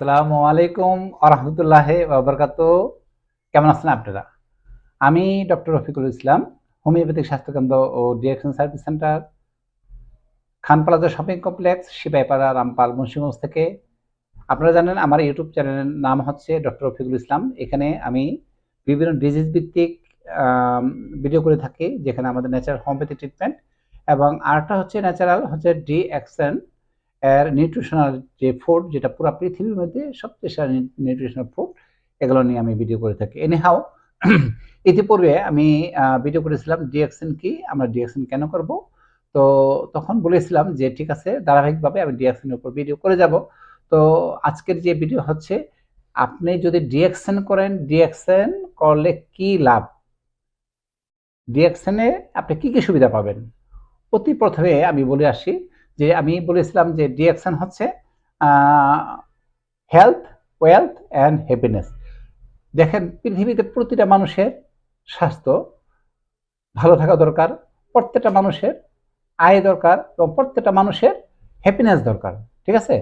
আসসালামু আলাইকুম আরহামতুল্লাহ বরকাত কেমন আছেন আপনারা? আমি ডক্টর রফিকুল ইসলাম, হোমিওপ্যাথিক স্বাস্থ্যকেন্দ্র ও direction service center, Khan plaza shopping complex, Sipaipara, Rampal, Munshiganj থেকে। আপনারা জানেন আমার ইউটিউব চ্যানেলের নাম হচ্ছে ডক্টর রফিকুল ইসলাম। এখানে আমি বিভিন্ন ডিজিজ ভিত্তিক ভিডিও করে থাকি, যেখানে আমাদের ন্যাচারাল হোমিওপ্যাথি ট্রিটমেন্ট এবং আরেকটা হচ্ছে ন্যাচারাল হচ্ছে ডি এক্সেন এর নিউট্রিশনাল যে ফুড যেটা পুরো পৃথিবীর মধ্যে সবচেয়ে সেরা নিউট্রিশনাল ফুড এগুলো নিয়ে আমি ভিডিও করে থাকি। এনিহাও ইতিপূর্বে আমি ভিডিও করেছিলাম ডিএক্সেন কি, আমরা ডিএক্সেন কেন করব? তো তখন বলেছিলাম যে, ঠিক আছে, ধারাবাহিকভাবে আমি ডিএক্সেনের উপর ভিডিও করে যাব। তো আজকের যে ভিডিও হচ্ছে, আপনি যদি ডিএক্সেন করেন ডিএক্সেন করলে কি লাভ? ডিএক্সেনে আপনি কি কি সুবিধা পাবেন? অতি প্রথমে আমি বলে আসি যে আমি বলেছিলাম যে ডিএক্সন হচ্ছে হেলথ ওয়েলথ অ্যান্ড হ্যাপিনেস দেখেন, পৃথিবীতে প্রতিটা মানুষের স্বাস্থ্য ভালো থাকা দরকার, প্রত্যেকটা মানুষের আয় দরকার এবং প্রত্যেকটা মানুষের হ্যাপিনেস দরকার, ঠিক আছে?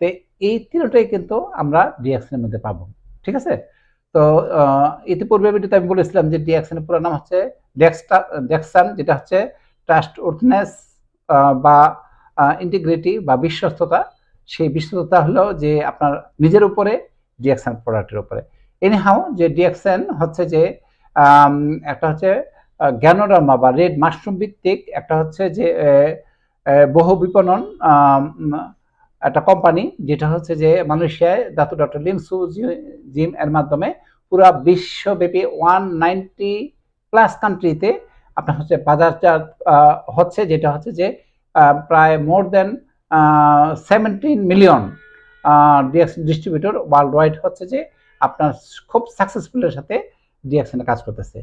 তো এই তিনটাই কিন্তু আমরা ডিএক্সনের মধ্যে পাবো, ঠিক আছে? তো ইতিপূর্বে ভিডিওতে আমি বলেছিলাম যে ডিএক্সনের পুরো নাম হচ্ছে ডেক্সটা ডেক্সান যেটা হচ্ছে ট্রাস্ট বা ইন্টিগ্রিটি বা বিশ্বস্ততা, সেই বিশ্বস্ততা হলো যে আপনার নিজের উপরে ডিএক্সন প্রোডাক্টের উপরে। এনিহাও যে ডিএক্সন হচ্ছে যে একটা হচ্ছে জ্ঞানোডার্মা বা রেড মাশরুম ভিত্তিক একটা হচ্ছে যে বহু বিপণন একটা কোম্পানি যেটা হচ্ছে যে মালয়েশিয়ায় দাতু ডক্টর লিমসু জিমের মাধ্যমে পুরা বিশ্বব্যাপী ওয়ান নাইনটি প্লাস কান্ট্রিতে আপনার হচ্ছে বাজারজাত হচ্ছে যেটা হচ্ছে যে প্রায় more than seventeen million distributor worldwide হচ্ছে যে আপনার খুব সাকসেসফুলের সাথে ডিএক্সনে কাজ করতেছে।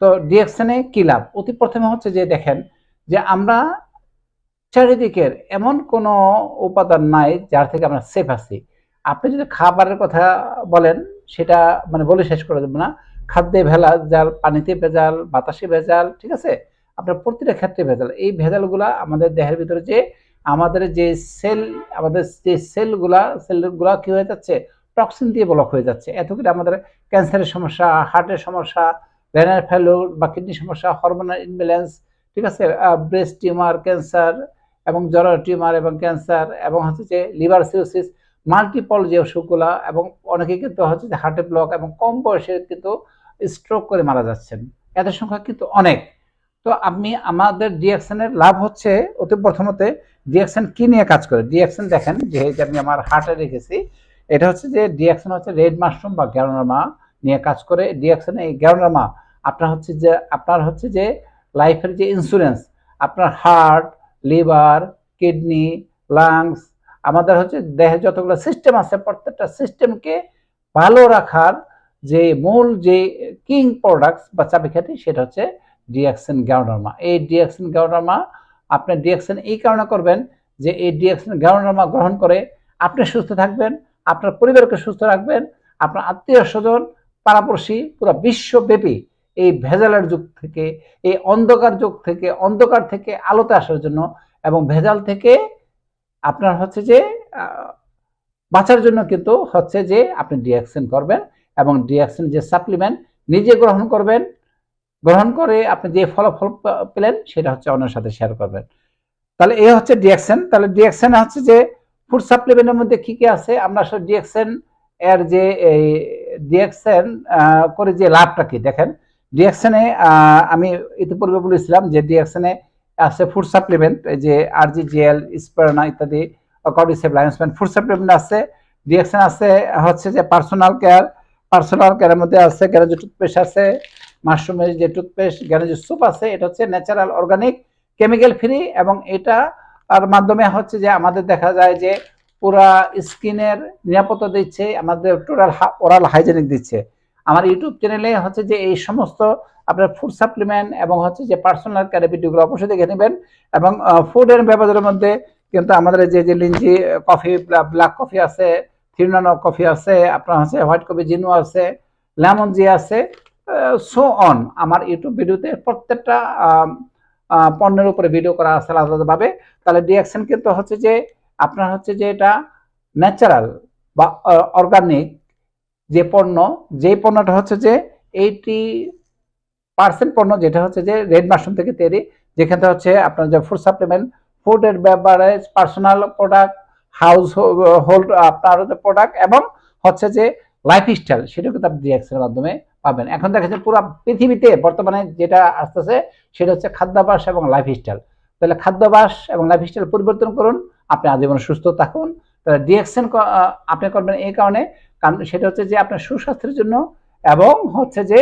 তো ডিএক্সনে কি লাভ? অতি প্রথমে হচ্ছে যে দেখেন যে আমরা চারিদিকের এমন কোনো উপাদান নাই যার থেকে আমরা সেফ আছি। আপনি যদি খাবারের কথা বলেন, সেটা মানে বলে শেষ করে দেবো না। খাদ্যে ভেলা ভেজাল পানিতে ভেজাল, বাতাসে ভেজাল, ঠিক আছে? আপনার প্রতিটা ক্ষেত্রে ভেজাল। এই ভেজালগুলা আমাদের দেহের ভিতরে যে, আমাদের যে সেল আমাদের যে সেলগুলা সেলগুলা কি হয়ে যাচ্ছে? টক্সিন দিয়ে ব্লক হয়ে যাচ্ছে। এত করে আমাদের ক্যান্সারের সমস্যা হার্টের সমস্যা রেনার ফেলোর বা কিডনি সমস্যা হরমোনাল ইনব্যালেন্স ঠিক আছে? ব্রেস্ট টিউমার ক্যান্সার এবং জরার টিউমার এবং ক্যান্সার এবং হচ্ছে যে লিভার সিরোসিস মাল্টিপল যে অসুখগুলা এবং অনেকে কিন্তু হচ্ছে যে হার্টে ব্লক এবং কম বয়সে কিন্তু স্ট্রোক করে মারা যাচ্ছেন। এদের সংখ্যা কিন্তু অনেক। তো আমি আমাদের ডিএক্সনের লাভ হচ্ছে অতি প্রথমতে ডিএক্সন কি নিয়ে কাজ করে? ডিএক্সন দেখেন যে আমি আমার হার্টে রেখেছি, এটা হচ্ছে যে ডিএক্সন হচ্ছে রেড মাশরুম বা গ্যারোনামা নিয়ে কাজ করে। ডিএক্সন এই গ্যারোনামা আপনার হচ্ছে যে, আপনার হচ্ছে যে লাইফের যে ইন্স্যুরেন্স আপনার হার্ট লিভার কিডনি লাংস আমাদের হচ্ছে দেহে যতগুলো সিস্টেম আছে, প্রত্যেকটা সিস্টেমকে ভালো রাখার যে মূল যে কিং প্রোডাক্টস বা চাবিকাঠি, সেটা হচ্ছে ডিএক্সেন গ্যাউডার্মা এই ডিএক্সেন গ্যাউডার্মা আপনি ডিএক্সেন এই কারণে করবেন যে এই ডিএক্সেন গ্যাউডার্মা গ্রহণ করে আপনি সুস্থ থাকবেন, আপনার পরিবারকে সুস্থ রাখবেন, আপনার আত্মীয় স্বজন, পাড়াপড়শি, পুরো বিশ্বব্যাপী এই ভেজালের যুগ থেকে, এই অন্ধকার যুগ থেকে, অন্ধকার থেকে আলোতে আসার জন্য এবং ভেজাল থেকে আপনার হচ্ছে যে বাঁচার জন্য কিন্তু হচ্ছে যে আপনি ডিএক্সেন করবেন এবং ডিএক্সেন যে সাপ্লিমেন্ট নিজে গ্রহণ করবেন গ্রহণ করে আপনি যে ফলাফল পেলেন সেটা হচ্ছে অন্যের সাথে শেয়ার করবেন। তাহলে এ হচ্ছে ডিএক্সেন তাহলে ডিএক্সেন হচ্ছে যে ফুড সাপ্লিমেন্টের মধ্যে কি কি আছে? আমরা আসলে ডিএক্সেন এর যে এই ডিএক্সেন করে যে লাভটা কি? দেখেন ডিএক্সেনে আমি ইতিপূর্বে বলেছিলাম যে ডিএক্সেনে আছে ফুড সাপ্লিমেন্ট যে আরজিজিএল স্পারনা ইত্যাদি কডিসেপ লাইন্সম্যান ফুড সাপ্লিমেন্ট আছে। ডিএক্সেন আছে, হচ্ছে যে পার্সোনাল কেয়ার পার্সোনাল কেয়ারের মধ্যে আছে গ্যারেজ টুথপেস্ট আছে মাশরুমের যে টুথপেস্ট গ্যারেজ স্যুপ আছে, এটা হচ্ছে ন্যাচারাল অর্গানিক কেমিক্যাল ফ্রি এবং এটা আর মাধ্যমে হচ্ছে যে আমাদের দেখা যায় যে পুরা স্কিনের নিরাপত্তা দিচ্ছে, আমাদের টোটাল ওরাল হাইজেনিক দিচ্ছে। আমার ইউটিউব চ্যানেলে হচ্ছে যে এই সমস্ত আপনার ফুড সাপ্লিমেন্ট এবং হচ্ছে যে পার্সোনাল কেয়ার অবশ্যই দেখে নেবেন এবং ফুড এর ব্যবহারের মধ্যে কিন্তু আমাদের যে যে লিঞ্জি কফি ব্ল্যাক কফি আছে থিরনানো কফি আছে, আপনার হচ্ছে হোয়াইট কফি জিনু আছে লেমন জি আছে সো অন আমার ইউটিউব ভিডিওতে প্রত্যেকটা পণ্যের উপরে ভিডিও করা আছে আলাদাভাবে। তাহলে ডিএকশন কিন্তু হচ্ছে যে, আপনার হচ্ছে যে এটা ন্যাচারাল বা অর্গানিক যে পণ্য যে পণ্যটা হচ্ছে যে এইটি পার্সেন্ট পণ্য যেটা হচ্ছে যে রেড মাশরুম থেকে তৈরি, যেখানে হচ্ছে আপনার যে ফুড সাপ্লিমেন্ট ফুডের beverage personal product household আপনার প্রোডাক্ট এবং হচ্ছে যে লাইফস্টাইল সেটা কিন্তু আপনি ডিএক্সের মাধ্যমে পাবেন। এখন দেখা যাচ্ছে পুরো পৃথিবীতে বর্তমানে যেটা আসতেছে, সেটা হচ্ছে খাদ্যাভ্যাস এবং লাইফস্টাইল তাহলে খাদ্যাভ্যাস এবং লাইফস্টাইল পরিবর্তন করুন, আপনি আজীবন সুস্থ থাকুন। তাহলে ডিএক্সেন আপনি করবেন এই কারণে। কারণ সেটা হচ্ছে যে আপনার সুস্বাস্থ্যের জন্য এবং হচ্ছে যে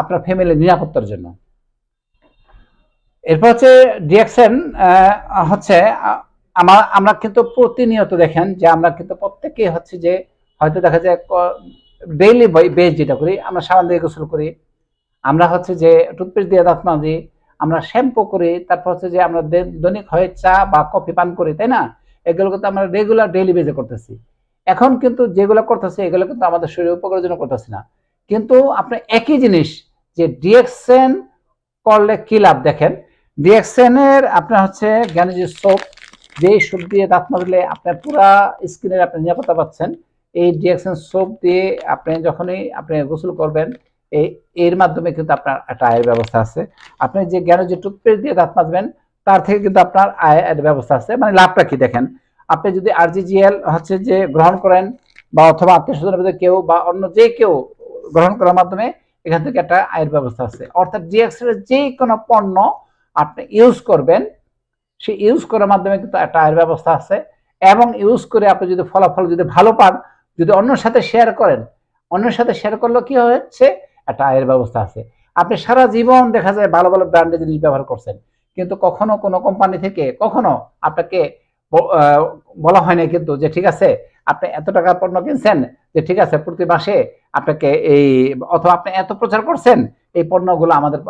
আপনার ফ্যামিলির নিরাপত্তার জন্য। এরপর হচ্ছে ডিএক্সেন হচ্ছে আমার আমরা কিন্তু প্রতিনিয়ত দেখেন যে আমরা কিন্তু প্রত্যেকেই হচ্ছে যে হয়তো দেখা যায় ডেইলি বেজ যেটা করি, আমরা সাবান দিয়ে গোসল করি। আমরা হচ্ছে যে টুথপেস্ট দিয়ে দাঁত মাজি, আমরা শ্যাম্পু করি, তারপর হচ্ছে যে আমরা দৈনিক হয় চা বা কফি, পান করি, তাই না? এগুলো কিন্তু আমরা রেগুলার ডেইলি বেজে করতেছি। এখন কিন্তু যেগুলো করতেছি, এগুলো কিন্তু আমাদের শরীর উপকারের জন্য করতেছি না। কিন্তু আপনি একই জিনিস, যে ডিএক্সেন করলে কি লাভ দেখেন? ডিএক্সেনের আপনার হচ্ছে জ্ঞানী সোপ যেই সোপ দিয়ে দাঁত মাজলে আপনার পুরা স্কিনের আপনি নিরাপত্তা পাচ্ছেন এই ডিএক্সেন সোপ দিয়ে আপনি যখনই আপনি গোসল করবেন, এই, এর মাধ্যমে কিন্তু আপনার একটা আয়ের ব্যবস্থা আছে। আপনি যে জ্ঞান, যে টুথপেস্ট দিয়ে দাঁত মাজবেন, তার থেকে কিন্তু আপনার আয়ের ব্যবস্থা আছে। মানে লাভটা কি দেখেন? আপনি যদি আরজিজিএল হচ্ছে যে গ্রহণ করেন বা অথবা আত্মীয় স্বজনের মধ্যে কেউ বা অন্য যে কেউ গ্রহণ করার মাধ্যমে এখান থেকে একটা আয়ের ব্যবস্থা আছে। অর্থাৎ ডিএক্সেল এর যে কোনো পণ্য আপনি ইউজ করবেন সেই ইউজ করার মাধ্যমে কিন্তু একটা আয়ের ব্যবস্থা আছে। এবং ইউজ করে আপনি যদি ফলাফল যদি ভালো পান যদি অন্যের সাথে শেয়ার করেন, অন্যের সাথে শেয়ার করলে কি হচ্ছে একটা আয়ের ব্যবস্থা আছে। আপনি সারা জীবন দেখা যায় ভালো ভালো ব্র্যান্ডের জিনিস ব্যবহার করছেন, কিন্তু কখনো কোনো কোম্পানি থেকে কখনো আপনাকে বলা হয় না কিন্তু যে ঠিক আছে, আপনি এত টাকার পণ্য কিনছেন, যে ঠিক আছে, প্রতি মাসে আপনাকে এই, অথবা আপনি এত প্রচার করছেন, এই পণ্যগুলো আমাদের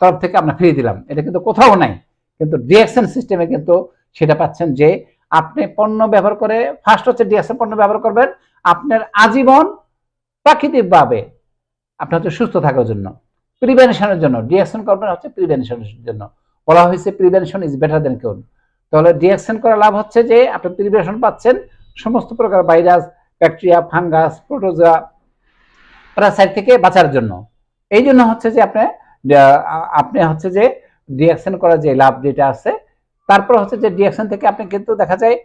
তরফ থেকে আমরা ফিরিয়ে দিলাম। এটা কিন্তু কোথাও নাই। কিন্তু ডিএক্সএন সিস্টেমে কিন্তু সেটা পাচ্ছেন যে আপনি পণ্য ব্যবহার করে ফার্স্ট হচ্ছে ডিএক্সএন পণ্য ব্যবহার করবেন। আপনার আজীবন প্রাকৃতিকভাবে আপনি হচ্ছে সুস্থ থাকার জন্য প্রিভেনশনের জন্য ডিএক্সএন করবেন হচ্ছে প্রিভেনশনের জন্য। বলা হয়েছে প্রিভেনশন ইজ বেটার দেন কেউ তাহলে ডিএক্সএন করার লাভ হচ্ছে যে, আপনি প্রিভেনশন পাচ্ছেন, সমস্ত প্রকার virus bacteria fungus protozoa parasite থেকে বাঁচার জন্য। এই জন্য হচ্ছে যে আপনি আপনি হচ্ছে যে ডিএক্সএন করার যে লাভ যেটা আছে তারপর হচ্ছে যে ডিএক্সএন থেকে আপনি কিন্তু দেখা যায়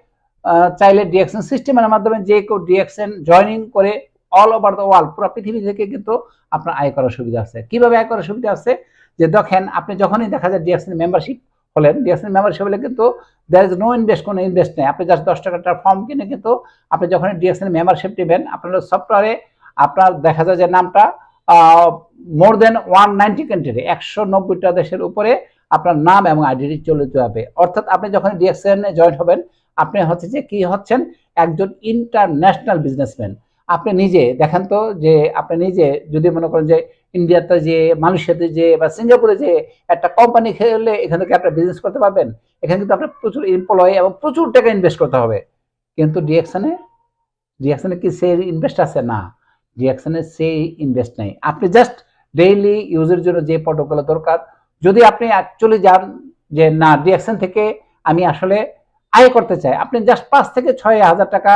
চাইলে ডিএক্সএন সিস্টেমের মাধ্যমে যে কেউ ডিএক্সএন জয়নিং করে অল ওভার দ্য ওয়ার্ল্ড পুরো পৃথিবী থেকে কিন্তু আপনার আয় করার সুবিধা আছে। কীভাবে আয় করার সুবিধা আছে? যে দেখেন, আপনি যখনই দেখা যায় ডিএক্সএন মেম্বারশিপ হলেন, ডিএক্সএন মেম্বারশিপ হলে কিন্তু দ্যার ইজ নো ইনভেস্ট কোনো ইনভেস্ট নেই। আপনি জাস্ট দশ টাকাটার ফর্ম কিনে কিন্তু আপনি যখন ডিএক্সএন মেম্বারশিপ নেবেন, আপনার সফটওয়্যারে আপনার দেখা যায় যে নামটা more than one ninety country একশো নব্বইটা দেশের উপরে আপনার নাম এবং আইডেন্টি চলে যাবে। অর্থাৎ আপনি যখন ডিএক্সএন জয়েন হবেন, আপনি হচ্ছে যে কি হচ্ছেন? একজন ইন্টারন্যাশনাল বিজনেসম্যান আপনি নিজে দেখেন তো যে আপনি নিজে যদি মনে করেন যে ইন্ডিয়াতে যে মালয়েশিয়াতে যে বা সিঙ্গাপুরে যে একটা কোম্পানি খেলে এখান থেকে আপনি বিজনেস করতে পারবেন? এখানে কিন্তু আপনার প্রচুর এমপ্লয়ি এবং প্রচুর টাকা ইনভেস্ট করতে হবে। কিন্তু ডিএকশনে ডিএকশনে কি সেই ইনভেস্ট আছে? না। ডিএকশনে সেই ইনভেস্ট নেই। আপনি জাস্ট ডেইলি ইউজের জন্য যে প্রোটোকল দরকার যদি আপনি অ্যাকচুয়ালি যান যে না ডিএকশন থেকে আমি আসলে আয় করতে চাই, আপনি জাস্ট পাঁচ থেকে ছয় হাজার টাকা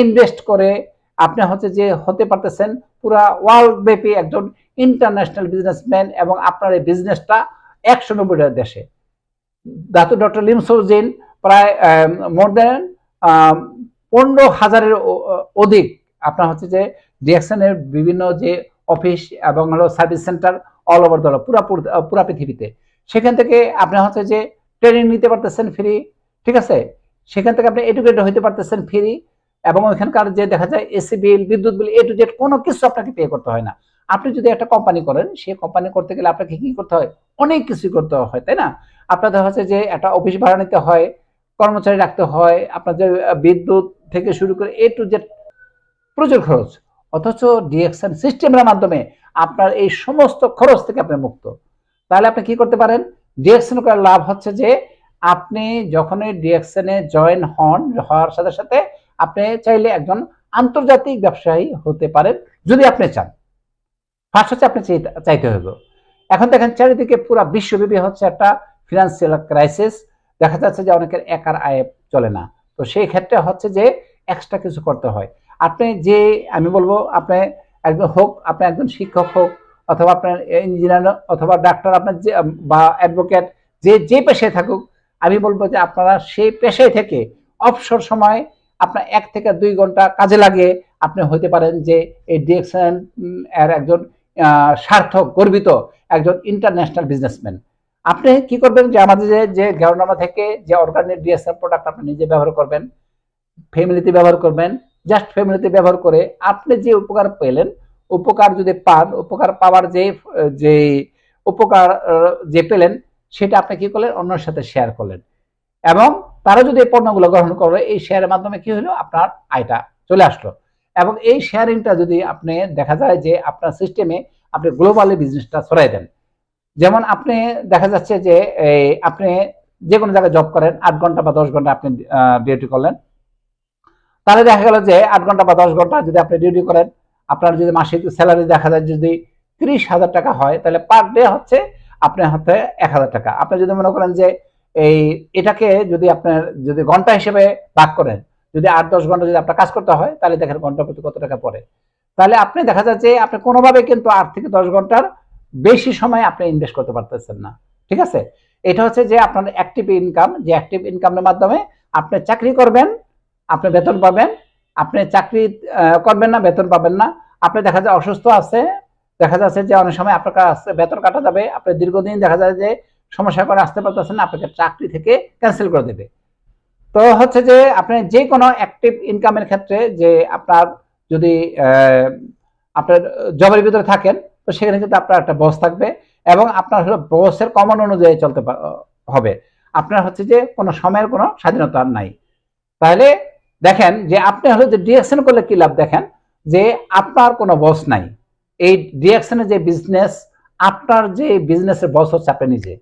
ইনভেস্ট করে আপনি হচ্ছে যে হতে পারতেছেন পুরা ওয়ার্ল্ড ব্যাপী একজন ইন্টারন্যাশনাল বিজনেসম্যান এবং আপনার এই বিজনেসটা একশো নব্বইটা দেশে। দাতু ডক্টর লিমসোজিন প্রায় মোর দেন পনেরো হাজারের অধিক। আপনার হচ্ছে যে ডিএকশনের বিভিন্ন যে অফিস এবং হলো service centre all over the পুরা পুরা পৃথিবীতে। সেখান থেকে আপনি হচ্ছে যে ট্রেনিং নিতে পারতেছেন ফ্রি ঠিক আছে? সেখান থেকে আপনি এডুকেটেড হইতে পারতেছেন ফ্রি এবং ওইখানকার যে দেখা যায় এসি বিল বিদ্যুৎ বিল এ টু জেড কোনো কিছু আপনাকে পে করতে হয় না। আপনি যদি একটা কোম্পানি করেন, সেই কোম্পানি করতে গেলে আপনাকে কি করতে হয়? অনেক কিছু করতে হয়, তাই না? আপনার দেখা যাচ্ছে যে একটা অফিস ভাড়া নিতে হয়, কর্মচারী রাখতে হয় আপনার যে বিদ্যুৎ থেকে শুরু করে এ টু জেড প্রচুর খরচ। অথচ ডিএক্সএন সিস্টেমের মাধ্যমে আপনার এই সমস্ত খরচ থেকে আপনি মুক্ত। তাহলে আপনি কি করতে পারেন? ডিএক্সএন করার লাভ হচ্ছে যে, আপনি যখনই ডিএক্সএনে জয়েন হন, হওয়ার সাথে সাথে আপনি চাইলে একজন আন্তর্জাতিক ব্যবসায়ী হতে পারেন, যদি আপনি চান। ফার্স্ট হচ্ছে আপনি চাইতে- চাইতে হবে এখন দেখেন চারিদিকে পুরো বিশ্বব্যাপী হচ্ছে একটা ফিনান্সিয়াল ক্রাইসিস দেখা যাচ্ছে যে অনেকের একার আয় চলে না। তো সেই ক্ষেত্রে হচ্ছে যে এক্সট্রা কিছু করতে হয়। আপনি যে, আমি বলব আপনি একজন হোক, আপনি একজন শিক্ষক হোক, অথবা আপনার ইঞ্জিনিয়ার অথবা ডাক্তার আপনার যে, বা অ্যাডভোকেট যে যে পেশায় থাকুক, আমি বলব যে আপনারা সেই পেশায় থেকে অবসর সময় আপনার এক থেকে দুই ঘণ্টা কাজে লাগিয়ে আপনি হইতে পারেন যে, এই ডিএক্সএন এর একজন সার্থক, গর্বিত একজন ইন্টারন্যাশনাল বিজনেসম্যান আপনি কি করবেন যে, আমাদের যে যে গ্যারোনামা থেকে যে অর্গানিক ডিএসএন প্রোডাক্ট আপনি নিজে ব্যবহার করবেন ফ্যামিলিতে ব্যবহার করবেন জাস্ট ফ্যামিলিতে ব্যবহার করে আপনি যে উপকার পেলেন, উপকার যদি পান, উপকার পাওয়ার যে যে উপকার, যে পেলেন, সেটা আপনি কি করলেন? অন্যের সাথে শেয়ার করলেন। এবং তারা যদি এই পণ্যগুলো গ্রহণ করে, এই শেয়ারের মাধ্যমে কি হলো? আপনার আয়টা চলে আসলো। এবং এই শেয়ারিংটা যদি আপনি, দেখা যায় যে আপনার সিস্টেমে আপনি গ্লোবালি বিজনেসটা ছড়াই দেন। যেমন আপনি, দেখা যাচ্ছে যে আপনি যে কোনো জায়গায় জব করেন, আট ঘণ্টা বা দশ ঘণ্টা আপনি ডিউটি করলেন। তাহলে দেখা গেল যে আট ঘণ্টা বা দশ ঘণ্টা যদি আপনি ডিউটি করেন, আপনার যদি মাসিক স্যালারি দেখা যায় যদি ত্রিশ হাজার টাকা হয়, তাহলে পার ডে হচ্ছে আপনার হাতে এক হাজার টাকা। আপনি যদি মনে করেন যে এই এটাকে যদি আপনার যদি ঘণ্টা হিসেবে ভাগ করেন, যদি আট দশ ঘণ্টা যদি আপনার কাজ করতে হয়, তাহলে দেখেন ঘণ্টা প্রতি কত টাকা পড়ে। তাহলে আপনি দেখা যাচ্ছে আপনি কোনোভাবে কিন্তু আট থেকে দশ ঘণ্টার বেশি সময় আপনি ইনভেস্ট করতে পারতেছেন না। ঠিক আছে? এটা হচ্ছে যে আপনার অ্যাক্টিভ ইনকাম যে অ্যাক্টিভ ইনকামের মাধ্যমে আপনি চাকরি করবেন আপনি বেতন পাবেন, আপনি চাকরি করবেন না, বেতন পাবেন না। আপনি দেখা যায় অসুস্থ আছে, দেখা যাচ্ছে যে অনেক সময় আপনার কাছে বেতন কাটা যাবে, আপনি দীর্ঘদিন দেখা যায় যে সমস্যা করে আসতে পারতেছেন না আপনাকে চাকরি থেকে ক্যান্সেল করে দেবে। তো হচ্ছে যে আপনি যে কোনো অ্যাক্টিভ ইনকামের ক্ষেত্রে যে আপনার যদি আপনার জবের ভিতরে থাকেন, তো সেখানে কিন্তু আপনার একটা বস থাকবে এবং আপনার হলো বসের কমন অনুযায়ী চলতে হবে। আপনার হচ্ছে যে কোনো সময়ের কোনো স্বাধীনতা নাই। তাহলে দেখেন যে আপনি হলো যে ডিএকশন করলে কি লাভ দেখেন? যে আপনার কোনো বস নাই। এই ডিএকশনের যে বিজনেস আপনার যে বিজনেসের বস হচ্ছে আপনি নিজে।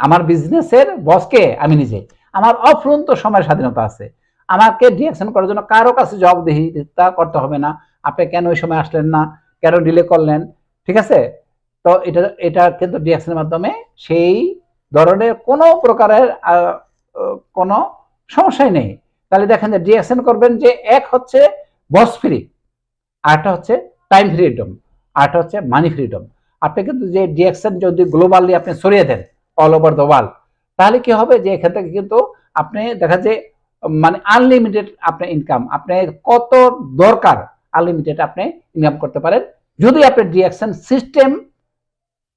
আমার বিজনেসের বসকে আমি নিজে। আমার অফুরন্ত সময়ের স্বাধীনতা আছে। আমাকে ডিএকশন করার জন্য কারও কাছে জবাবদিহি তা করতে হবে না। আপনি কেন ওই সময় আসলেন না? কেন ডিলে করলেন? ঠিক আছে? তো এটা এটা কিন্তু ডিএকশনের মাধ্যমে সেই ধরনের কোনো প্রকারের কোনো সমস্যাই নেই। তাহলে দেখেন যে ডিএকশন করবেন যে এক হচ্ছে বস ফ্রি আরটা হচ্ছে টাইম ফ্রিডম আরটা হচ্ছে মানি ফ্রিডম আপনি কিন্তু যে ডিএকশন যদি গ্লোবালি আপনি সরিয়ে দেন অল ওভার দ্য ওয়ার্ল্ড তাহলে কি হবে যে এখান থেকে কিন্তু আপনি দেখা যায় মানে আনলিমিটেড আপনার ইনকাম আপনি কত দরকার আনলিমিটেড আপনি ইনকাম করতে পারেন। যদি আপনি ডিএকশন সিস্টেম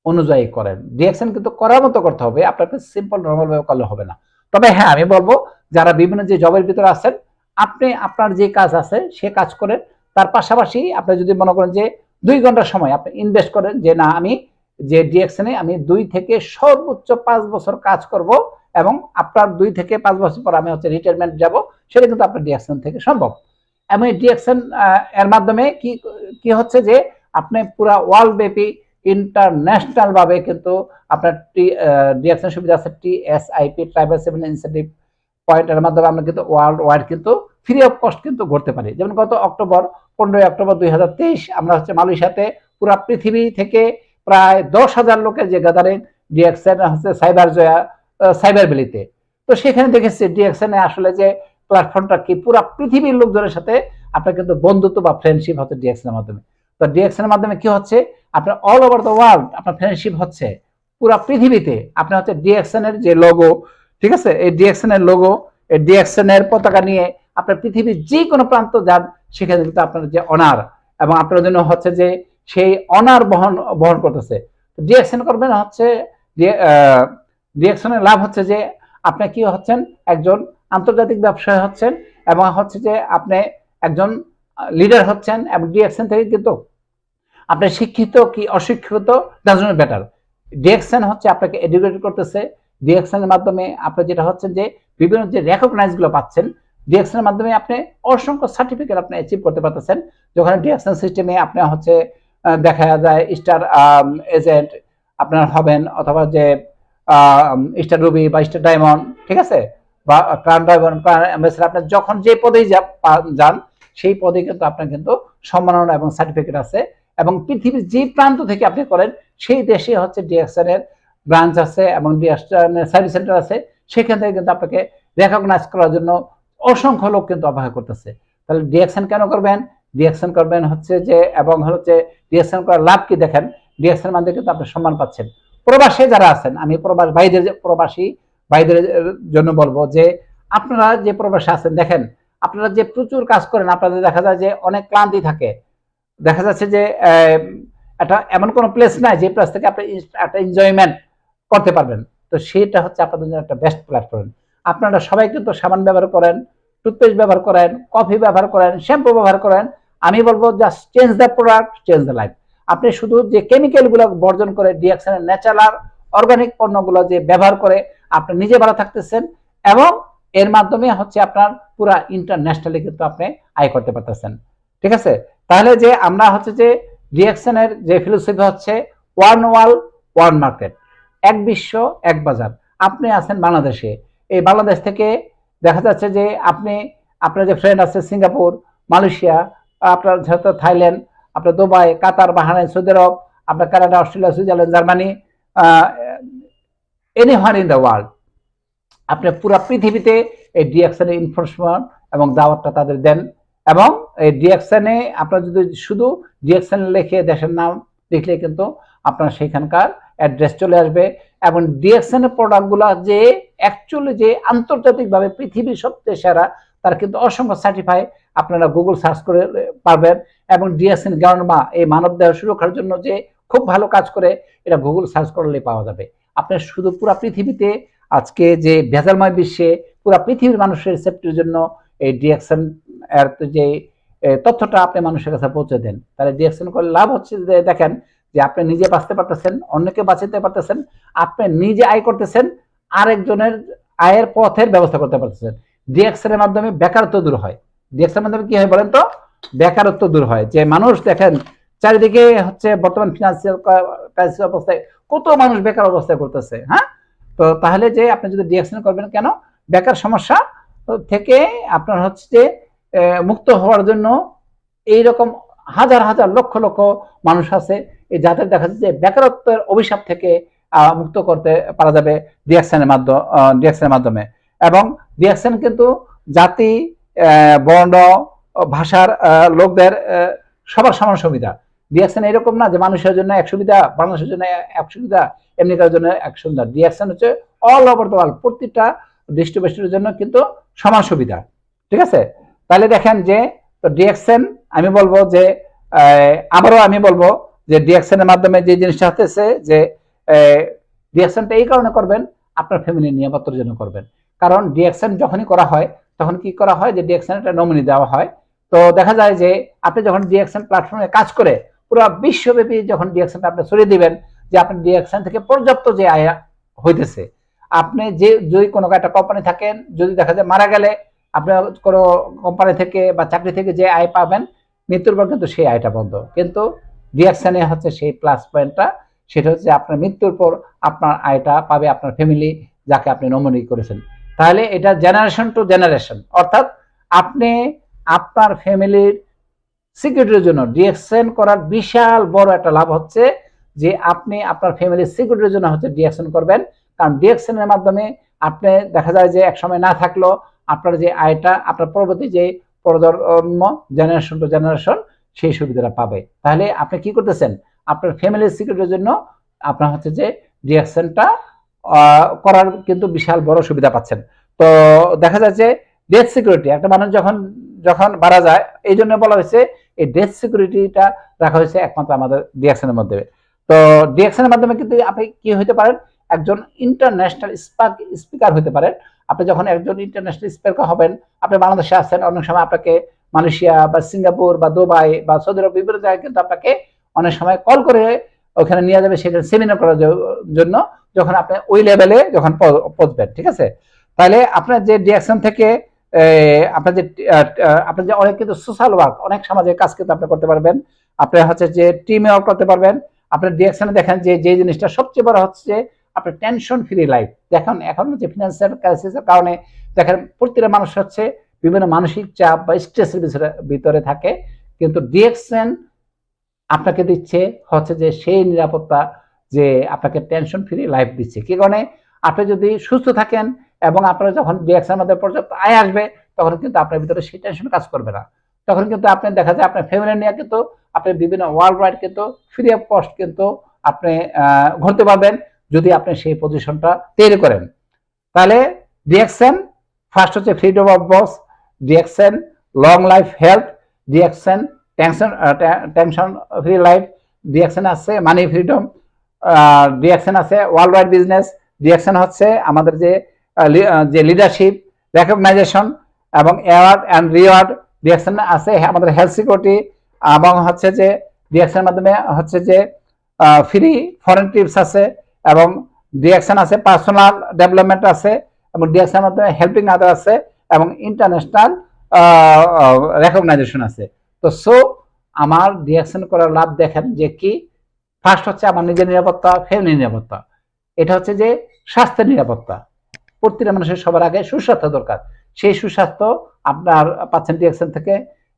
অনুযায়ী করেন ডিএকশন কিন্তু করার মতো করতে হবে, আপনাকে সিম্পল নর্মাল ভাবে করলে হবে না। তবে হ্যাঁ আমি বলব যারা বিভিন্ন যে জবের ভিতরে আছেন, আপনি আপনার যে কাজ আছে সে কাজ করেন। তার পাশাপাশি আপনি যদি মনে করেন যে দুই ঘণ্টা সময় আপনি ইনভেস্ট করেন, যে না, আমি যে ডিএকশনে আমি দুই থেকে সর্বোচ্চ পাঁচ বছর কাজ করব এবং আপনার দুই থেকে পাঁচ বছর পর আমি হচ্ছে রিটায়ারমেন্ট যাব, সেটা কিন্তু আপনার ডিএকশন থেকে সম্ভব। এবং এই ডিএকশন এর মাধ্যমে কি কি হচ্ছে যে আপনি পুরা ওয়ার্ল্ড ব্যাপী ইন্টারন্যাশনাল ভাবে কিন্তু আপনার টি ডিএকশন সুবিধা আছে T S IP tribal seven incentive পয়েন্টের মাধ্যমে আমরা কিন্তু ওয়ার্ল্ড ওয়াইড কিন্তু ফ্রি অফ কস্ট কিন্তু ঘুরতে পারি। যেমন গত অক্টোবর, পনেরোই অক্টোবর দুই হাজার তেইশ আমরা হচ্ছে মালয়েশিয়াতে পুরা পৃথিবী থেকে প্রায় দশ হাজার লোকের যে গ্যাদারিং ডিএক্সএন হচ্ছে সাইবার জয়া সাইবার ভ্যালিতে তো সেখানে দেখেছি ডিএক্সএনে আসলে যে প্ল্যাটফর্মটা কি, পুরা পৃথিবীর লোকজনের সাথে আপনার কিন্তু বন্ধুত্ব বা ফ্রেন্ডশিপ হচ্ছে ডিএক্সএন এর মাধ্যমে। তো ডিএক্সএন এর মাধ্যমে কি হচ্ছে, আপনার অল ওভার দ্য ওয়ার্ল্ড আপনার ফ্রেন্ডশিপ হচ্ছে। পুরা পৃথিবীতে আপনার হচ্ছে ডিএক্সএন এর যে লোগো ঠিক আছে? এই ডিএক্সএন এর লোগো এই ডিএক্সএন এর পতাকা নিয়ে আপনার পৃথিবীর যে কোনো প্রান্ত যান, সেখানে কিন্তু আপনার যে অনার এবং আপনার জন্য হচ্ছে যে সেই অনার বহন বহন করতেছে। ডিএক্সএন করবেন হচ্ছে ডিএক্সনের লাভ হচ্ছে যে আপনি কি হচ্ছেন? একজন আন্তর্জাতিক ব্যবসায়ী হচ্ছেন এবং হচ্ছে যে আপনি একজন লিডার হচ্ছেন এবং ডিএক্সএন থেকে কিন্তু আপনি শিক্ষিত কি অশিক্ষিত ডাজন্ট বেটার ডিএক্সএন হচ্ছে আপনাকে এডুকেট করতেছে এর মাধ্যমে আপনি যেটা হচ্ছে যে বিভিন্ন যে রেকগনাইজগুলো পাচ্ছেন ডিএক্সএন মাধ্যমে আপনি অসংখ্য সার্টিফিকেট আপনি অ্যাচিভ করতে পারতেছেন। যখন ডিএক্সএন সিস্টেমে আপনি হচ্ছে দেখা যায় স্টার এজেন্ট আপনার হবেন অথবা যে স্টার রুবি বা স্টার ডায়মন্ড ঠিক আছে? বা ক্রাউন ডায়মন্ড অ্যাম্বাসেডার আপনি যখন যে পদেই যান, সেই পদে কিন্তু আপনার কিন্তু সম্মাননা এবং সার্টিফিকেট আছে। এবং পৃথিবীর যে প্রান্ত থেকে আপনি করেন, সেই দেশে হচ্ছে ডিএক্সএন এর ব্রাঞ্চ আছে এবং সার্ভিস সেন্টার আছে, সেখান থেকে কিন্তু আপনাকে রেকগনাইজ করার জন্য অসংখ্য লোক কিন্তু অপেক্ষা করতেছে। তাহলে ডিএকশন কেন করবেন? ডিএকশন করবেন হচ্ছে যে, এবং হচ্ছে ডিএকশন করার লাভ কি দেখেন? ডিএকশন মাধ্যমে কিন্তু আপনি সম্মান পাচ্ছেন। প্রবাসে যারা আছেন, আমি প্রবাস ভাইদের যে- প্রবাসী ভাইদের জন্য বলব যে, আপনারা যে প্রবাসে আছেন, দেখেন, আপনারা যে প্রচুর কাজ করেন, আপনাদের দেখা যায় যে অনেক ক্লান্তি থাকে। দেখা যাচ্ছে যে একটা এমন কোনো প্লেস নাই যে প্লেস থেকে আপনি ইস- একটা এনজয়মেন্ট করতে পারবেন। তো সেটা হচ্ছে আপনাদের জন্য একটা বেস্ট প্ল্যাটফর্ম আপনারা সবাই কিন্তু সাবান ব্যবহার করেন টুথপেস্ট ব্যবহার করেন কফি ব্যবহার করেন শ্যাম্পু ব্যবহার করেন। আমি বলব just change the product change the life আপনি শুধু যে কেমিক্যালগুলো বর্জন করে ডিএক্সনের ন্যাচারাল অর্গানিক পণ্যগুলো যে ব্যবহার করে আপনি নিজে ভালো থাকতেছেন এবং এর মাধ্যমে হচ্ছে আপনার পুরা ইন্টারন্যাশনালি কিন্তু আপনি আয় করতে পারতেছেন। ঠিক আছে? তাহলে যে আমরা হচ্ছে যে ডিএক্সনের যে ফিলোসফি হচ্ছে ওয়ান ওয়াল ওয়ান মার্কেট এক বিশ্ব, এক বাজার। আপনি আছেন বাংলাদেশে। এই বাংলাদেশ থেকে দেখা যাচ্ছে যে আপনি, আপনার যে ফ্রেন্ড আছে সিঙ্গাপুর, মালয়েশিয়া, আপনার যেহেতু থাইল্যান্ড, আপনার Dubai, Qatar, Bahrain, Saudi Arab, আপনার Canada, Australia, Switzerland, Germany anywhere in the world আপনি পুরো পৃথিবীতে এই ডিএক্সএন ইনফরমেশন এবং দাওয়াতটা তাদের দেন এবং এই ডিএক্সএনে আপনার যদি শুধু ডিএক্সএন লিখে দেশের নাম লিখলে কিন্তু আপনার সেখানকার অ্যাড্রেস চলে আসবে এবং ডিএক্সএন এর প্রোডাক্টগুলো যে অ্যাকচুয়ালি যে আন্তর্জাতিকভাবে পৃথিবীর সবচেয়ে সেরা, তার কিন্তু অসংখ্য সার্টিফাই আপনারা গুগল সার্চ করে পারবেন এবং ডিএক্সএন গ্রাউন্ডমা এই মানব দেহ সুরক্ষার জন্য যে খুব ভালো কাজ করে, এটা গুগল সার্চ করলে পাওয়া যাবে। আপনার শুধু পুরো পৃথিবীতে আজকে যে ভেজালময় বিশ্বে পুরো পৃথিবীর মানুষের সেফটির জন্য এই ডিএক্সএন এর যে তথ্যটা আপনি মানুষের কাছে পৌঁছে দেন। তাহলে ডিএক্সএন করলে লাভ হচ্ছে যে দেখেন যে আপনি নিজে বাঁচতে পারতেছেন, অন্যকে বাঁচাতে পারতেছেন, আপনি নিজে আয় করতেছেন, আরেকজনের আয়ের পথের ব্যবস্থা করতে পারতেছেন। ডিএক্সএন এর মাধ্যমে বেকারত্ব দূর হয়। ডিএক্সএন এর মাধ্যমে কি হয় বলেন তো? বেকারত্ব দূর হয়। যে মানুষ দেখেন, চারিদিকে হচ্ছে বর্তমান ফিনান্সিয়াল ক্রাইসিস অবস্থায় কত মানুষ বেকার অবস্থায় করতেছে হ্যাঁ? তো তাহলে যে আপনি যদি ডিএক্সএন করবেন কেন? বেকার সমস্যা থেকে আপনার হচ্ছে যে মুক্ত হওয়ার জন্য এই রকম হাজার হাজার লক্ষ লক্ষ মানুষ আছে যাদের দেখা যাচ্ছে যে বেকারত্বের অভিশাপ থেকে মুক্ত করতে পারা যাবে ডিএক্সএনের মাধ্যমে ডিএক্সএনের মাধ্যমে। এবং ডিএক্সএন কিন্তু জাতি বর্ণ, ভাষার লোকদের সবার সমান সুবিধা। ডিএক্সএন এরকম না যে মানুষের জন্য এক সুবিধা, বাংলাদেশের জন্য এক সুবিধা, এমনিকার জন্য এক সুবিধা। ডিএক্সএন হচ্ছে অল ওভার দ্য ওয়ার্ল্ড প্রতিটা ডিস্ট্রিবিউশনের জন্য কিন্তু সমান সুবিধা। ঠিক আছে? তাহলে দেখেন যে, তো আমি বলব যে আবারও আমি বলব যে ডিএক্সএন এর মাধ্যমে যে জিনিসটা হতেছে যে ডিএক্সএনটা এই কারণে করবেন, আপনার ফ্যামিলি নিরাপত্তার জন্য করবেন। কারণ ডিএক্সএন যখনই করা হয়, তখন কি করা হয় যে ডিএক্সএন একটা নমিনি দেওয়া হয়। তো দেখা যায় যে আপনি যখন ডিএক্সএন প্ল্যাটফর্মে কাজ করে, পুরো বিশ্বব্যাপী যখন ডিএক্সএন আপনি ছড়িয়ে দিবেন, যে আপনি ডিএক্সএন থেকে পর্যাপ্ত যে আয় হইতেছে। আপনি যে, যদি কোনো একটা কোম্পানি থাকেন, যদি দেখা যায় মারা গেলে, আপনি কোনো কোম্পানি থেকে বা চাকরি থেকে যে আয় পাবেন, মৃত্যুর পর কিন্তু সেই আয়টা বন্ধ। কিন্তু ডিএক্সএনে হচ্ছে সেই প্লাস পয়েন্টটা সেটা হচ্ছে আপনার মৃত্যুর পর আপনার আয়টা পাবে আপনার ফ্যামিলি যাকে আপনি নমিনি করেছেন। তাহলে এটা জেনারেশন টু জেনারেশন অর্থাৎ আপনি আপনার ফ্যামিলির সিকিউরিটির জন্য ডিএক্সএন করার বিশাল বড় একটা লাভ হচ্ছে যে আপনি আপনার ফ্যামিলির সিকিউরিটির জন্য হচ্ছে ডিএক্সএন করবেন। কারণ ডিএক্সএন মাধ্যমে আপনি দেখা যায় যে একসময় না থাকলেও আপনার যে আয়টা, আপনার পরবর্তী যে প্রজন্ম জেনারেশন টু জেনারেশন সেই সুবিধাটা পাবে। তাহলে আপনি কি করতেছেন? আপনার ফ্যামিলির সিকিউরিটির জন্য আপনার হচ্ছে যে ডিএক্সএনটা করার কিন্তু বিশাল বড় সুবিধা পাচ্ছেন। তো দেখা যাচ্ছে ডেথ সিকিউরিটি একটা মানুষ যখন যখন মারা যায়, এই জন্য বলা হয়েছে এই ডেথ সিকিউরিটিটা রাখা হয়েছে একমাত্র আমাদের এর মধ্যে তো এর মাধ্যমে কিন্তু আপনি কি হতে পারেন? একজন ইন্টারন্যাশনাল স্পার্ক স্পিকার হতে পারেন। আপনি যখন একজন ইন্টারন্যাশনাল স্পিকার হবেন, আপনি বাংলাদেশে আছেন, অনেক সময় আপনাকে মালয়েশিয়া বা সিঙ্গাপুর বা দুবাই বা সৌদি আরব বিভিন্ন জায়গায় কিন্তু আপনাকে অনেক সময় কল করে ওখানে নিয়ে যাবে, সেখানে সেমিনার করার জন্য যখন আপনি ওই লেভেলে যখন পৌঁছবেন, ঠিক আছে? তাহলে আপনার যে ডিয়াকশন থেকে আপনার যে আপনার যে অনেক কিন্তু সোশ্যাল ওয়ার্ক অনেক সামাজিক কাজ কিন্তু আপনি করতে পারবেন। আপনি হচ্ছে যে টিমে ওয়ার্ক করতে পারবেন। আপনার ডিয়াকশনে দেখেন যে যে জিনিসটা সবচেয়ে বড় হচ্ছে আপনার টেনশন ফ্রি লাইফ দেখেন, এখন যে ফিনান্সিয়াল ক্রাইসিসের কারণে দেখেন প্রতিটা মানুষ হচ্ছে বিভিন্ন মানসিক চাপ বা স্ট্রেসের ভিতরে থাকে। কিন্তু ডিএক্সএন আপনাকে দিচ্ছে হচ্ছে যে সেই নিরাপত্তা যে আপনাকে টেনশন ফ্রি লাইফ দিচ্ছে। কি কারণে? আপনি যদি সুস্থ থাকেন এবং আপনার যখন ডিএক্সের মধ্যে পর্যাপ্ত আয় আসবে, তখন কিন্তু আপনার ভিতরে সেই টেনশন কাজ করবে না। তখন কিন্তু আপনি দেখা যায় আপনার ফ্যামিলি নিয়ে কিন্তু আপনি বিভিন্ন ওয়ার্ল্ড ওয়াইড কিন্তু ফ্রি অফ কস্ট কিন্তু আপনি ঘুরতে পারবেন যদি আপনি সেই পজিশনটা তৈরি করেন। তাহলে ডিএক্সএন ফার্স্ট হচ্ছে freedom of boss DXN long life health DXN tension tension free life DXN আছে মানি ফ্রিডম ডিএক্সএন আছে ওয়ার্ল্ড ওয়াইড বিজনেস ডিএক্সএন হচ্ছে আমাদের যে লি- যে লিডারশিপ রেকগনাইজেশন এবং অ্যাওয়ার্ড অ্যান্ড রিওয়ার্ড ডিএক্সএন আছে আমাদের হেলথ সিকিউরিটি এবং হচ্ছে যে ডিএক্সএন মাধ্যমে হচ্ছে যে ফ্রি ফরেন ট্রিপস আছে এবং ডিএক্সএন আছে পার্সোনাল ডেভেলপমেন্ট আছে এবং ডিএক্সএন মাধ্যমে হেল্পিং আদার আছে। এবং ইন্টারন্যাশনাল রেকগনাইজেশন আছে। তো সো আমার ডিএক্সএন করার লাভ দেখেন যে কি ফার্স্ট হচ্ছে আমার নিজের নিরাপত্তা ফ্যামিলি নিরাপত্তা। এটা হচ্ছে যে স্বাস্থ্যের নিরাপত্তা। প্রতিটা মানুষের সবার আগে সুস্বাস্থ্য দরকার। সেই সুস্বাস্থ্য আপনার পাচ্ছেন ডিএক্সএন থেকে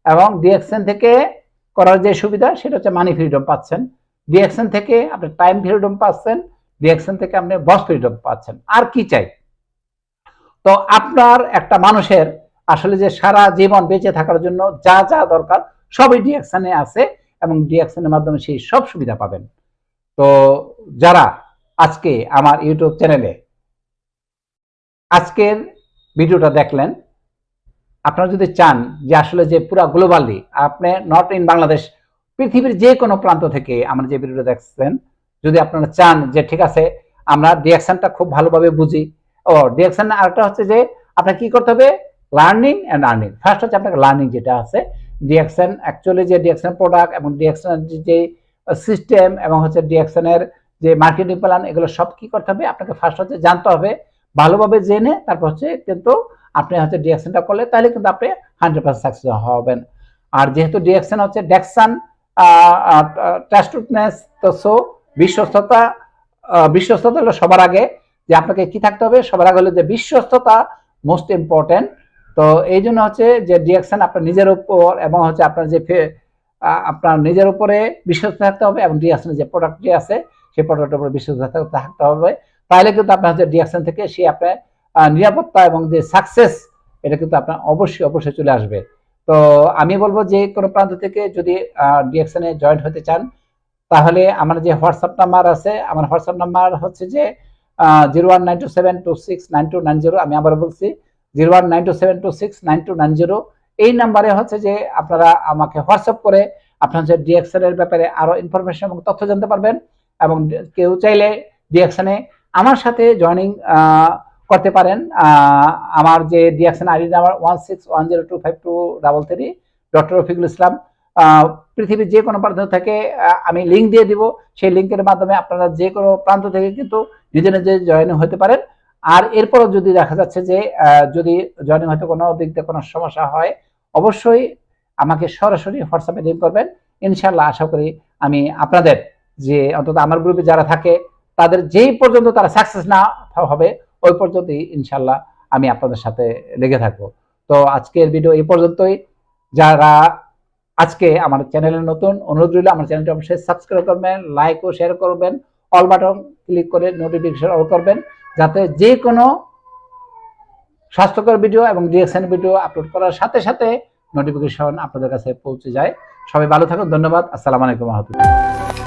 এবং ডিএক্সএন থেকে করার যে সুবিধা, সেটা হচ্ছে মানি ফ্রিডম পাচ্ছেন। ডিএক্সএন থেকে আপনি টাইম ফ্রিডম পাচ্ছেন ডিএক্সএন থেকে আপনি বস ফ্রিডম পাচ্ছেন। আর কি চাই? তো আপনার একটা মানুষের আসলে যে সারা জীবন বেঁচে থাকার জন্য যা যা দরকার সবই ডিএক্সএনে আছে এবং ডিএক্সএনের মাধ্যমে সেই সব সুবিধা পাবেন। তো যারা আজকে আমার ইউটিউব চ্যানেলে আজকের ভিডিওটা দেখলেন, আপনারা যদি চান যে আসলে যে পুরো গ্লোবালি আপনি নট ইন বাংলাদেশ, পৃথিবীর যে কোনো প্রান্ত থেকে আমরা যে ভিডিওটা দেখছেন, যদি আপনারা চান যে ঠিক আছে, আমরা ডিএকশনটা খুব ভালোভাবে বুঝি ও ডিএকশন আরেকটা হচ্ছে যে আপনার কি করতে হবে? লার্নিং অ্যান্ড আর্নিং ফার্স্ট হচ্ছে আপনার লার্নিং যেটা আছে ডিএকশন অ্যাকচুয়ালি যে ডিএকশন প্রোডাক্ট এবং ডিএকশন যে সিস্টেম এবং হচ্ছে ডিএকশনের যে মার্কেটিং প্ল্যান এগুলো সব কি করতে হবে? আপনাকে ফার্স্ট হচ্ছে জানতে হবে, ভালোভাবে জেনে, তারপর হচ্ছে কিন্তু আপনি হচ্ছে ডিএকশনটা করলে তাহলে কিন্তু আপনি হান্ড্রেড পার্সেন্ট সাকসেস হবেন। আর যেহেতু ডিএকশন হচ্ছে ডেকশন ট্রাস্টনেস তো সো বিশ্বস্ততা বিশ্বস্ততা হলো সবার আগে। যে আপনাকে কি থাকতে হবে? সবার আগে হলো যে বিশ্বস্ততা মোস্ট ইম্পর্টেন্ট তো এই জন্য হচ্ছে যে ডিএকশন আপনার নিজের উপর এবং হচ্ছে আপনার যে আপনার নিজের উপরে বিশ্বস্ত থাকতে হবে এবং ডিএকশনের যে প্রোডাক্টটি আছে, সেই প্রোডাক্টের উপরে বিশ্বস্ত থাকতে হবে। তাহলে কিন্তু আপনার হচ্ছে ডিএকশন থেকে সে আপনার নিরাপত্তা এবং যে সাকসেস এটা কিন্তু আপনার অবশ্যই অবশ্যই চলে আসবে। তো আমি বলব যে কোনো প্রান্ত থেকে যদি ডিএকশনে জয়েন হতে চান, তাহলে আমার যে হোয়াটসঅ্যাপ নাম্বার আছে, আমার হোয়াটসঅ্যাপ নাম্বার হচ্ছে যে zero one nine two seven two six nine two nine zero আমি আবার বলছি zero one nine two seven two six nine two nine zero এই নাম্বারে হচ্ছে যে আপনারা আমাকে হোয়াটসঅ্যাপ করে আপনার হচ্ছে ডিএক্সএন এর ব্যাপারে আরও ইনফরমেশন এবং তথ্য জানতে পারবেন এবং কেউ চাইলে ডিএক্সএনে আমার সাথে জয়নিং করতে পারেন। আমার যে DXN ID number one six one zero two five two double three doctor Rafiqul Islam. পৃথিবীর যে কোনো প্রান্ত থেকে আমি লিঙ্ক দিয়ে দিব। সেই লিঙ্কের মাধ্যমে আপনারা যে কোনো প্রান্ত থেকে কিন্তু নিজে নিজে জয়েন হতে পারেন। আর এরপরও যদি দেখা যাচ্ছে যে যদি জয়েনিং হতে কোনো দিক দিয়ে কোনো সমস্যা হয়, অবশ্যই আমাকে সরাসরি হোয়াটসঅ্যাপে লিঙ্ক করবেন। ইনশাল্লাহ আশা করি আমি আপনাদের যে অন্তত আমার গ্রুপে যারা থাকে, তাদের যেই পর্যন্ত তারা সাকসেস না হবে, ওই পর্যন্তই ইনশাল্লাহ আমি আপনাদের সাথে লেগে থাকব। তো আজকের ভিডিও এই পর্যন্তই। যারা আজকে আমার চ্যানেলে নতুন, অনুরোধ রইল আমার চ্যানেলটি অবশ্যই সাবস্ক্রাইব করবেন লাইক ও শেয়ার করবেন অল বাটন ক্লিক করে নোটিফিকেশন অল করবেন, যাতে যে কোনো স্বাস্থ্যকর ভিডিও এবং রিয়াকশন ভিডিও আপলোড করার সাথে সাথে নোটিফিকেশন আপনাদের কাছে পৌঁছে যায়। সবাই ভালো থাকুন, ধন্যবাদ, আসসালামু আলাইকুম রহমতুল্লাহ